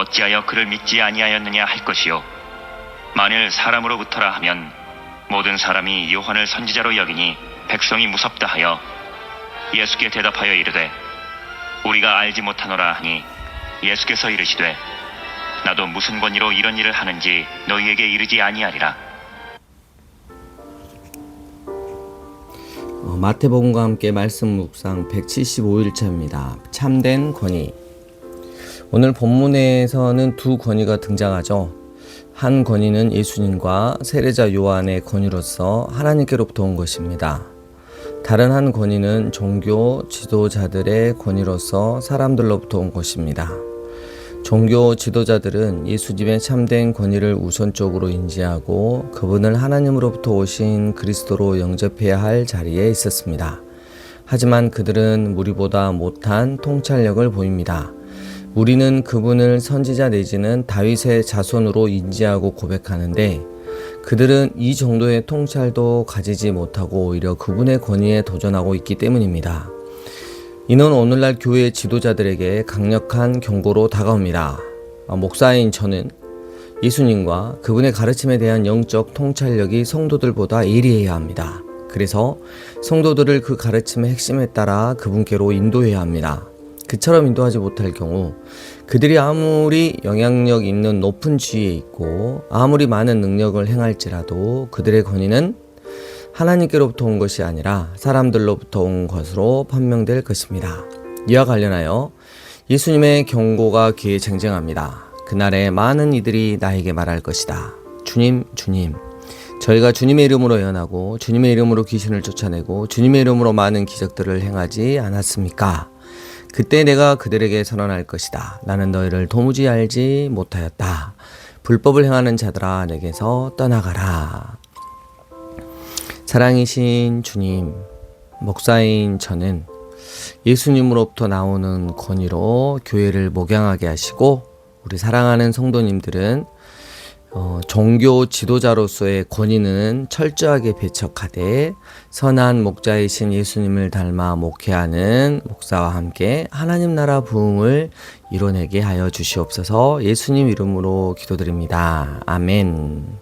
어찌하여 그를 믿지 아니하였느냐 할 것이요 만일 사람으로부터라 하면 모든 사람이 요한을 선지자로 여기니 백성이 무섭다 하여 예수께 대답하여 이르되 우리가 알지 못하노라 하니 예수께서 이르시되 나도 무슨 권위로 이런 일을 하는지 너희에게 이르지 아니하리라 어, 마태복음과 함께 말씀 묵상 175일차입니다. 참된 권위. 오늘 본문에서는 두 권위가 등장하죠. 한 권위는 예수님과 세례자 요한의 권위로서 하나님께로부터 온 것입니다. 다른 한 권위는 종교 지도자들의 권위로서 사람들로부터 온 것입니다. 종교 지도자들은 예수님의 참된 권위를 우선적으로 인지하고 그분을 하나님으로부터 오신 그리스도로 영접해야 할 자리에 있었습니다. 하지만 그들은 우리보다 못한 통찰력을 보입니다. 우리는 그분을 선지자 내지는 다윗의 자손으로 인지하고 고백하는데 그들은 이 정도의 통찰도 가지지 못하고 오히려 그분의 권위에 도전하고 있기 때문입니다. 이는 오늘날 교회 지도자들에게 강력한 경고로 다가옵니다. 아, 목사인 저는 예수님과 그분의 가르침에 대한 영적 통찰력이 성도들보다 예리해야 합니다. 그래서 성도들을 그 가르침의 핵심에 따라 그분께로 인도해야 합니다. 그처럼 인도하지 못할 경우 그들이 아무리 영향력 있는 높은 지위에 있고 아무리 많은 능력을 행할지라도 그들의 권위는 하나님께로부터 온 것이 아니라 사람들로부터 온 것으로 판명될 것입니다. 이와 관련하여 예수님의 경고가 귀에 쟁쟁합니다. 그날에 많은 이들이 나에게 말할 것이다. 주님, 주님. 저희가 주님의 이름으로 예언하고 주님의 이름으로 귀신을 쫓아내고 주님의 이름으로 많은 기적들을 행하지 않았습니까? 그때 내가 그들에게 선언할 것이다. 나는 너희를 도무지 알지 못하였다. 불법을 행하는 자들아 내게서 떠나가라. 사랑이신 주님, 목사인 저는 예수님으로부터 나오는 권위로 교회를 목양하게 하시고 우리 사랑하는 성도님들은 어, 종교 지도자로서의 권위는 철저하게 배척하되 선한 목자이신 예수님을 닮아 목회하는 목사와 함께 하나님 나라 부흥을 이뤄내게 하여 주시옵소서 예수님 이름으로 기도드립니다. 아멘.